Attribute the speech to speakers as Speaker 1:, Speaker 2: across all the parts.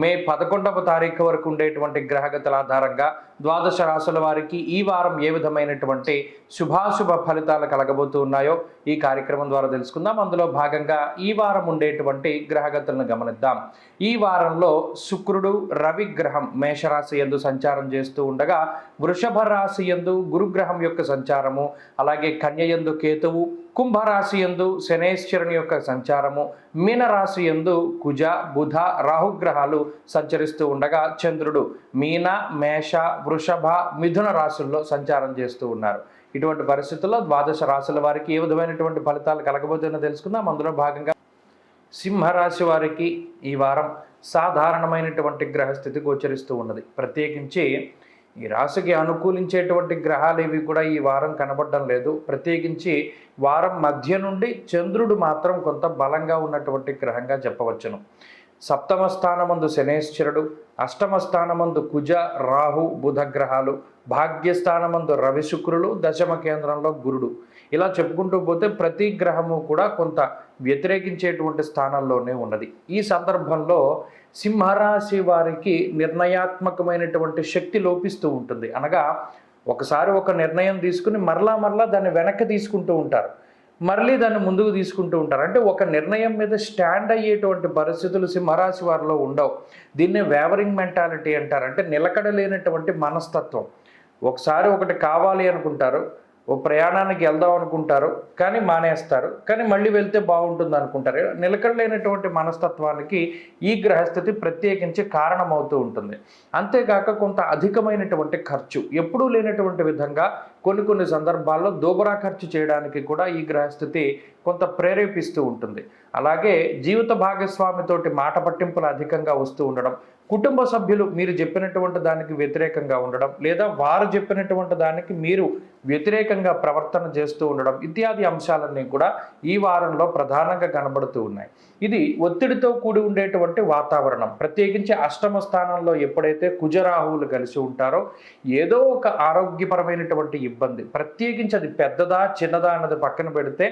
Speaker 1: మే పదకొండవ తారీఖు వరకు ఉండేటువంటి గ్రహగతుల ఆధారంగా ద్వాదశ రాశుల వారికి ఈ వారం ఏ విధమైనటువంటి శుభాశుభ ఫలితాలు కలగబోతూ ఉన్నాయో ఈ కార్యక్రమం ద్వారా తెలుసుకుందాం. అందులో భాగంగా ఈ వారం ఉండేటువంటి గ్రహగతులను గమనిద్దాం. ఈ వారంలో శుక్రుడు రవి గ్రహం మేషరాశి ఎందు సంచారం చేస్తూ ఉండగా వృషభ రాశి ఎందు గురుగ్రహం యొక్క సంచారము అలాగే కన్య యందు కేతువు కుంభరాశి ఎందు శనేశ్వరుని యొక్క సంచారము మీనరాశి ఎందు కుజ బుధ రాహుగ్రహాలు సంచరిస్తూ ఉండగా చంద్రుడు మీన మేష వృషభ మిథున రాశుల్లో సంచారం చేస్తూ ఉన్నారు. ఇటువంటి పరిస్థితుల్లో ద్వాదశ రాశుల వారికి ఏ విధమైనటువంటి ఫలితాలు కలగబోతుందో తెలుసుకుందాం. అందులో భాగంగా సింహరాశి వారికి ఈ వారం సాధారణమైనటువంటి గ్రహస్థితి గోచరిస్తూ ఉన్నది. ప్రత్యేకించి ఈ రాశికి అనుకూలించేటువంటి గ్రహాలు ఏవి కూడా ఈ వారం కనబడడం లేదు. ప్రత్యేకించి వారం మధ్య నుండి చంద్రుడు మాత్రం కొంత బలంగా ఉన్నటువంటి గ్రహంగా చెప్పవచ్చును. సప్తమ స్థానమందు శనేశ్వరుడు అష్టమ స్థానమందు కుజ రాహు బుధ గ్రహాలు భాగ్యస్థానమందు రవి శుక్రులు దశమ కేంద్రంలో గురుడు. ఇలా చెప్పుకుంటూ పోతే ప్రతి గ్రహము కూడా కొంత వ్యతిరేకించేటువంటి స్థానంలోనే ఉన్నది. ఈ సందర్భంలో సింహరాశి వారికి నిర్ణయాత్మకమైనటువంటి శక్తి లోపిస్తూ ఉంటుంది. అనగా ఒకసారి ఒక నిర్ణయం తీసుకుని మరలా మరలా దాన్ని వెనక్కి తీసుకుంటూ ఉంటారు. మళ్ళీ దాన్ని ముందుకు తీసుకుంటూ ఉంటారు. అంటే ఒక నిర్ణయం మీద స్టాండ్ అయ్యేటువంటి పరిస్థితులు సింహరాశి వారిలో ఉండవు. దీన్నే వేవరింగ్ మెంటాలిటీ అంటారు. అంటే నిలకడ లేనటువంటి మనస్తత్వం. ఒకసారి ఒకటి కావాలి అనుకుంటారు. ఓ ప్రయాణానికి వెళ్దాం అనుకుంటారు కానీ మానేస్తారు కానీ మళ్ళీ వెళ్తే బాగుంటుంది అనుకుంటారు. నిలకడలేనటువంటి మనస్తత్వానికి ఈ గ్రహస్థితి ప్రత్యేకించి కారణమవుతూ ఉంటుంది. అంతేకాక కొంత అధికమైనటువంటి ఖర్చు ఎప్పుడూ లేనటువంటి విధంగా కొన్ని కొన్ని సందర్భాల్లో దోబరా ఖర్చు చేయడానికి కూడా ఈ గ్రహస్థితి కొంత ప్రేరేపిస్తూ ఉంటుంది. అలాగే జీవిత భాగస్వామితోటి మాట పట్టింపులు అధికంగా వస్తూ ఉండడం కుటుంబ సభ్యులు మీరు చెప్పినటువంటి దానికి వ్యతిరేకంగా ఉండడం లేదా వారు చెప్పినటువంటి దానికి మీరు వ్యతిరేకంగా ప్రవర్తన చేస్తూ ఉండడం ఇత్యాది అంశాలన్నీ కూడా ఈ వారంలో ప్రధానంగా కనబడుతూ ఉన్నాయి. ఇది ఒత్తిడితో కూడి ఉండేటువంటి వాతావరణం. ప్రత్యేకించి అష్టమ స్థానంలో ఎప్పుడైతే కుజరాహువులు కలిసి ఉంటారో ఏదో ఒక ఆరోగ్యపరమైనటువంటి ఇబ్బంది. ప్రత్యేకించి అది పెద్దదా చిన్నదా అన్నది పక్కన పెడితే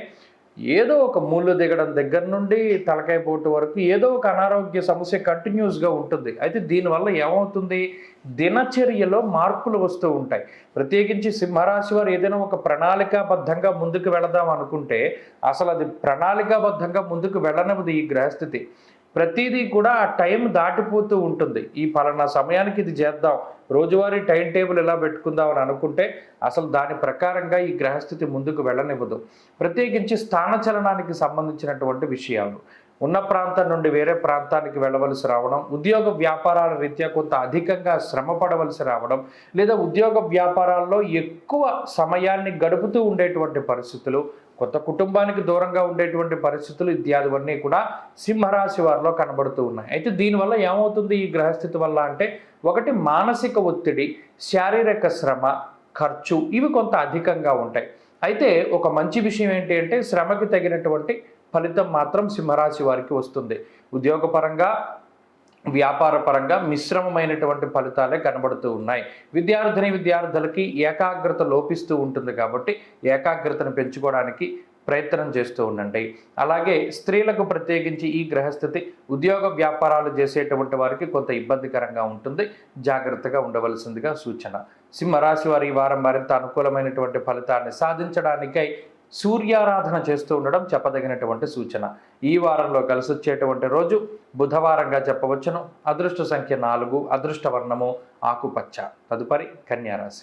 Speaker 1: ఏదో ఒక ముళ్ళు దిగడం దగ్గర నుండి తలకాయ పోటు వరకు ఏదో ఒక అనారోగ్య సమస్య కంటిన్యూస్గా ఉంటుంది. అయితే దీనివల్ల ఏమవుతుంది? దినచర్యలో మార్పులు వస్తూ ఉంటాయి. ప్రత్యేకించి సింహరాశి వారు ఏదైనా ఒక ప్రణాళికాబద్ధంగా ముందుకు వెళదాం అనుకుంటే అసలు అది ప్రణాళికాబద్ధంగా ముందుకు వెళ్ళనది ఈ గ్రహస్థితి. ప్రతిదీ కూడా ఆ టైం దాటిపోతూ ఉంటుంది. ఈ పలానా సమయానికి ఇది చేద్దాం. రోజువారీ టైం టేబుల్ ఎలా పెట్టుకుందాం అని అనుకుంటే అసలు దాని ప్రకారంగా ఈ గ్రహస్థితి ముందుకు వెళ్ళనివ్వదు. ప్రత్యేకించి స్థానచలనానికి సంబంధించినటువంటి విషయాలు. ఉన్న ప్రాంతం నుండి వేరే ప్రాంతానికి వెళ్ళవలసి రావడం ఉద్యోగ వ్యాపారాల రీత్యా కొంత అధికంగా శ్రమ పడవలసి రావడం లేదా ఉద్యోగ వ్యాపారాల్లో ఎక్కువ సమయాన్ని గడుపుతూ ఉండేటువంటి పరిస్థితులు కొత్త కుటుంబానికి దూరంగా ఉండేటువంటి పరిస్థితులు ఇత్యాదివన్నీ కూడా సింహరాశి వారిలో కనబడుతూ ఉన్నాయి. అయితే దీనివల్ల ఏమవుతుంది? ఈ గ్రహస్థితి వల్ల అంటే ఒకటి మానసిక ఒత్తిడి శారీరక శ్రమ ఖర్చు ఇవి కొంత అధికంగా ఉంటాయి. అయితే ఒక మంచి విషయం ఏంటి అంటే శ్రమకి తగినటువంటి ఫలితం మాత్రం సింహరాశి వారికి వస్తుంది. ఉద్యోగపరంగా వ్యాపార పరంగా మిశ్రమమైనటువంటి ఫలితాలే కనబడుతూ ఉన్నాయి. విద్యార్థిని విద్యార్థులకి ఏకాగ్రత లోపిస్తూ ఉంటుంది కాబట్టి ఏకాగ్రతను పెంచుకోవడానికి ప్రయత్నం చేస్తూ ఉండండి. అలాగే స్త్రీలకు ప్రత్యేకించి ఈ గ్రహస్థితి ఉద్యోగ వ్యాపారాలు చేసేటువంటి వారికి కొంత ఇబ్బందికరంగా ఉంటుంది. జాగ్రత్తగా ఉండవలసిందిగా సూచన. సింహరాశి వారి ఈ వారం మరింత అనుకూలమైనటువంటి ఫలితాన్ని సాధించడానికై సూర్యారాధన చేస్తూ ఉండడం చెప్పదగినటువంటి సూచన. ఈ వారంలో కలిసి వచ్చేటువంటి రోజు బుధవారంగా చెప్పవచ్చును. అదృష్ట సంఖ్య నాలుగు అదృష్ట వర్ణము ఆకుపచ్చ. తదుపరి కన్యారాశి.